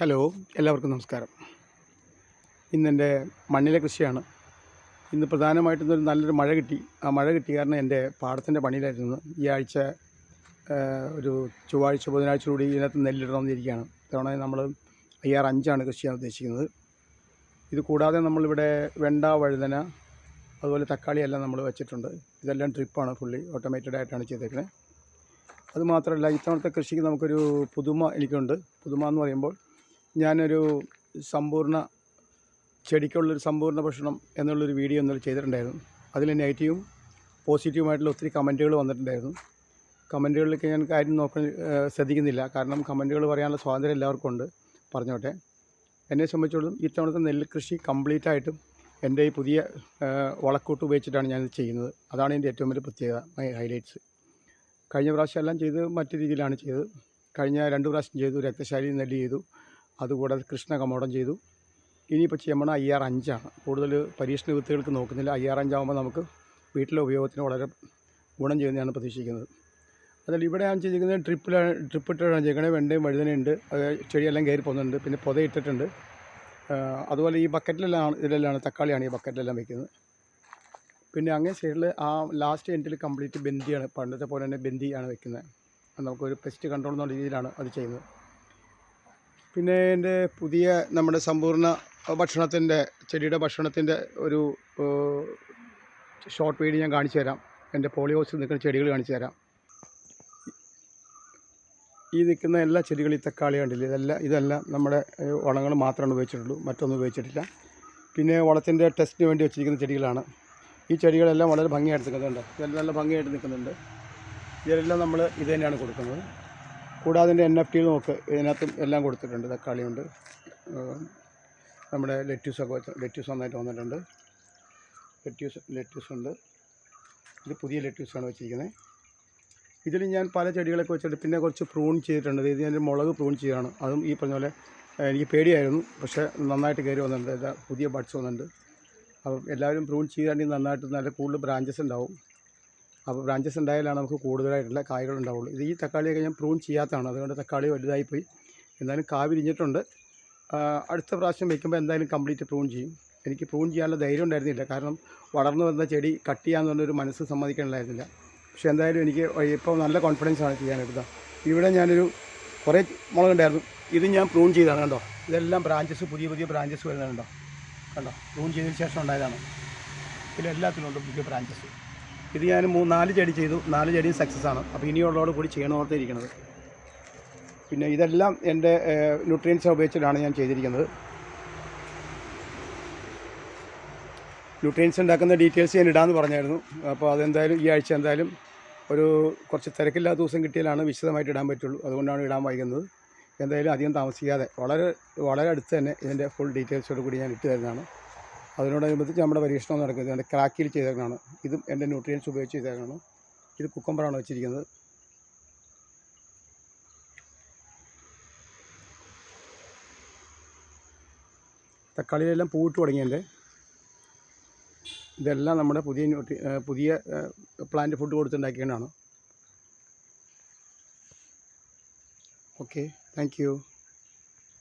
Hello എല്ലാവർക്കും നമസ്കാരം. ഇന്നെന്റെ മണ്ണിലെ കൃഷിയാണ്. ഇന്ന് പ്രധാനമായിട്ടും ഒരു നല്ലൊരു മഴ കിട്ടി. ആ മഴ കിട്ടി കാരണം എന്റെ പാടത്തിന്റെ പണിയിലായിരുന്നു. ഈ ആഴ്ച ഒരു ചൊവ്വാഴ്ച ബുധനാഴ്ച കൂടി ഇതിനകത്ത് നെല്ലിടണമെന്നിരിക്കുകയാണ്. തവണ നമ്മൾ അയ്യാറ് അഞ്ചാണ് കൃഷി ചെയ്യാൻ ഉദ്ദേശിക്കുന്നത്. ഇത് കൂടാതെ നമ്മളിവിടെ വെണ്ട വഴുതന അതുപോലെ തക്കാളി എല്ലാം നമ്മൾ വെച്ചിട്ടുണ്ട്. ഇതെല്ലാം ഡ്രിപ്പാണ് ഫുള്ളി ഓട്ടോമേറ്റഡ് ആയിട്ടാണ് ചെയ്തേക്കുന്നത് അതുമാത്രമല്ല ഇത്തവണത്തെ കൃഷിക്ക് നമുക്കൊരു പുതുമ എനിക്കുണ്ട്. പുതുമ എന്ന് പറയുമ്പോൾ ഞാനൊരു സമ്പൂർണ ചെടിക്കുള്ളൊരു സമ്പൂർണ ഭക്ഷണം എന്നുള്ളൊരു വീഡിയോ ഇന്നലെ ചെയ്തിട്ടുണ്ടായിരുന്നു. അതിൽ നെഗറ്റീവും പോസിറ്റീവുമായിട്ടുള്ള ഒത്തിരി കമന്റുകൾ വന്നിട്ടുണ്ടായിരുന്നു. കമന്റുകളിലേക്ക് ഞാൻ കാര്യം നോക്കാൻ ശ്രദ്ധിക്കുന്നില്ല. കാരണം കമന്റുകൾ പറയാനുള്ള സ്വാതന്ത്ര്യം എല്ലാവർക്കും ഉണ്ട്. പറഞ്ഞോട്ടെ. എന്നെ സംബന്ധിച്ചോളം ഇത്തവണത്തെ നെല്ല് കൃഷി കംപ്ലീറ്റ് ആയിട്ടും എന്റെ ഈ പുതിയ വളക്കൂട്ട് ഉപയോഗിച്ചിട്ടാണ് ഞാനിത് ചെയ്യുന്നത്. അതാണ് എന്റെ ഏറ്റവും വലിയ പ്രത്യേകത മൈ ഹൈലൈറ്റ്സ്. കഴിഞ്ഞ പ്രാവശ്യം എല്ലാം ചെയ്ത് മറ്റു രീതിയിലാണ് ചെയ്തത്. കഴിഞ്ഞ രണ്ട് പ്രാവശ്യം ചെയ്തു രക്തശാലി നെല്ല് ചെയ്തു. അതുകൂടാതെ കൃഷ്ണ കമോടം ചെയ്തു. ഇനിയിപ്പോൾ ചെയ്യണം ഐ ആർ അഞ്ചാണ്. കൂടുതൽ പരീക്ഷണ വിത്തുകൾക്ക് നോക്കുന്നില്ല. ഐ ആർ അഞ്ചാകുമ്പോൾ നമുക്ക് വീട്ടിലെ ഉപയോഗത്തിന് വളരെ ഗുണം ചെയ്യുന്നതാണ് പ്രതീക്ഷിക്കുന്നത്. അതിൽ ഇവിടെ ഞാൻ ചെയ്തിരിക്കുന്നത് ട്രിപ്പിലാണ് ട്രിപ്പ് ഇട്ടിട്ടാണ് ചെയ്യുന്നത് വെണ്ടയും വഴുതനയുണ്ട്. അത് ചെടിയെല്ലാം കയറി പോകുന്നുണ്ട്. പിന്നെ പുത ഇട്ടിട്ടുണ്ട് അതുപോലെ ഈ ബക്കറ്റിലെല്ലാം ഇതിലെല്ലാം തക്കാളിയാണ് ഈ ബക്കറ്റിലെല്ലാം വയ്ക്കുന്നത് പിന്നെ അങ്ങേ സൈഡിൽ ആ ലാസ്റ്റ് എൻഡിൽ കംപ്ലീറ്റ് ബന്ദിയാണ് പണ്ടത്തെ പോലെ തന്നെ ബന്ദിയാണ് വെക്കുന്നത്. അത് നമുക്കൊരു പെസ്റ്റ് കൺട്രോൾ എന്നുള്ള രീതിയിലാണ് അത് ചെയ്യുന്നത്. പിന്നെ എന്റെ പുതിയ നമ്മുടെ സമ്പൂർണ ഭക്ഷണത്തിന്റെ ചെടിയുടെ ഭക്ഷണത്തിന്റെ ഒരു ഷോർട്ട് വീഡിയോ ഞാൻ കാണിച്ചു തരാം. എന്റെ പോളിയോസിൽ നിൽക്കുന്ന ചെടികൾ കാണിച്ചു തരാം. ഈ നിൽക്കുന്ന എല്ലാ ചെടികളും ഈ തക്കാളി കണ്ടില്ല? ഇതെല്ലാം ഇതെല്ലാം നമ്മുടെ വളങ്ങൾ മാത്രമാണ് ഉപയോഗിച്ചിട്ടുള്ളൂ. മറ്റൊന്നും ഉപയോഗിച്ചിട്ടില്ല. പിന്നെ വളത്തിന്റെ ടെസ്റ്റിന് വേണ്ടി വെച്ചിരിക്കുന്ന ചെടികളാണ്. ഈ ചെടികളെല്ലാം വളരെ ഭംഗിയായിട്ട് നിൽക്കുന്നുണ്ട്. ഇതെല്ലാം നല്ല ഭംഗിയായിട്ട് നിൽക്കുന്നുണ്ട്. ഇതെല്ലാം നമ്മൾ ഇത് തന്നെയാണ് കൊടുക്കുന്നത്. കൂടാതെ എന്റെ എൻ എഫ് ടി നോക്ക്. ഇതിനകത്തും എല്ലാം കൊടുത്തിട്ടുണ്ട്. തക്കാളിയുണ്ട്. നമ്മുടെ ലെറ്റ്യൂസൊക്കെ ലെറ്റ്യൂസ് നന്നായിട്ട് വന്നിട്ടുണ്ട്. ലെറ്റ്യൂസ് ലെറ്റ്യൂസ് ഉണ്ട്. ഇത് പുതിയ ലെറ്റ്യൂസാണ് വെച്ചിരിക്കുന്നത് ഇതിൽ ഞാൻ പല ചെടികളൊക്കെ വെച്ചിട്ട് പിന്നെ കുറച്ച് പ്രൂൺ ചെയ്തിട്ടുണ്ട്. ഇത് ഞാൻ മുളക് പ്രൂൺ ചെയ്താണ് അതും ഈ പറഞ്ഞ പോലെ എനിക്ക് പേടിയായിരുന്നു. പക്ഷേ നന്നായിട്ട് കയറി വന്നിട്ടുണ്ട്. പുതിയ ബഡ്സ് വന്നിട്ടുണ്ട്. അപ്പം എല്ലാവരും പ്രൂൺ ചെയ്താണെങ്കിൽ നന്നായിട്ട് നല്ല കൂടുതൽ ബ്രാഞ്ചസ് ഉണ്ടാവും. അപ്പോൾ ബ്രാഞ്ചസ് ഉണ്ടായാലാണ് നമുക്ക് കൂടുതലായിട്ടുള്ള കായകൾ ഉണ്ടാവുള്ളൂ. ഇത് ഈ തക്കാളിയൊക്കെ ഞാൻ പ്രൂൺ ചെയ്യാത്തതാണ്. അതുകൊണ്ട് തക്കാളി വലുതായിപ്പോയി എന്നാലും കാവിരിഞ്ഞിട്ടുണ്ട് അടുത്ത പ്രാവശ്യം വയ്ക്കുമ്പോൾ എന്തായാലും കംപ്ലീറ്റ് പ്രൂൺ ചെയ്യും. എനിക്ക് പ്രൂൺ ചെയ്യാനുള്ള ധൈര്യം ഉണ്ടായിരുന്നില്ല. കാരണം വളർന്നു വന്ന ചെടി കട്ട് ചെയ്യാന്ന് പറഞ്ഞൊരു മനസ്സ് സമ്മതിക്കാനുണ്ടായിരുന്നില്ല. പക്ഷേ എന്തായാലും എനിക്ക് ഇപ്പോൾ നല്ല കോൺഫിഡൻസ് ആണ് ചെയ്യാനെടുത്തത് ഇവിടെ ഞാനൊരു കുറേ മുളകുണ്ടായിരുന്നു ഇത് ഞാൻ പ്രൂൺ ചെയ്തതാണ് കണ്ടോ? ഇതെല്ലാം ബ്രാഞ്ചസ് പുതിയ പുതിയ ബ്രാഞ്ചസ് വരുന്നുണ്ടോ കണ്ടോ? പ്രൂൺ ചെയ്തതിന് ശേഷം ഉണ്ടായതാണ്. ഇതിലെല്ലാത്തിലും ഉണ്ട് പുതിയ ബ്രാഞ്ചസ് ഇത് ഞാൻ മൂന്ന് നാല് ചെടി ചെയ്തു. നാല് ചെടിയും സക്സസ് ആണ്. അപ്പോൾ ഇനിയുള്ളതോട് കൂടി ചെയ്യണോർത്തിരിക്കുന്നത് പിന്നെ ഇതെല്ലാം എന്റെ ന്യൂട്രിയൻസ് ഉപയോഗിച്ചിട്ടാണ് ഞാൻ ചെയ്തിരിക്കുന്നത്. ന്യൂട്രിയൻസ് ഉണ്ടാക്കുന്ന ഡീറ്റെയിൽസ് ഞാൻ ഇടാമെന്ന് പറഞ്ഞായിരുന്നു. അപ്പോൾ അതെന്തായാലും ഈ ആഴ്ച എന്തായാലും ഒരു കുറച്ച് തിരക്കില്ലാത്ത ദിവസം കിട്ടിയാലാണ് വിശദമായിട്ട് ഇടാൻ പറ്റുള്ളൂ. അതുകൊണ്ടാണ് ഇടാൻ വൈകുന്നത്. എന്തായാലും അധികം താമസിക്കാതെ വളരെ വളരെ അടുത്ത് തന്നെ ഇതിന്റെ ഫുൾ ഡീറ്റെയിൽസോട് കൂടി ഞാൻ ഇട്ട് തരുന്നതാണ്. അതിനോടനുബന്ധിച്ച് നമ്മുടെ പരീക്ഷണം നടക്കുന്നത് ക്രാക്കിൽ ചെയ്തേക്കാണ് ഇതും എന്റെ ന്യൂട്രിയൻസ് ഉപയോഗിച്ച് ചെയ്തേക്കാണ് ഇത് കുക്കമ്പറാണ് വെച്ചിരിക്കുന്നത്. തക്കാളിയിലെല്ലാം പൂവിട്ട് തുടങ്ങിയതിന്റെ ഇതെല്ലാം നമ്മുടെ പുതിയ ന്യൂട്രി പുതിയ പ്ലാന്റ് ഫുഡ് കൊടുത്തുണ്ടാക്കിയതാണ് ഓക്കെ താങ്ക് യു.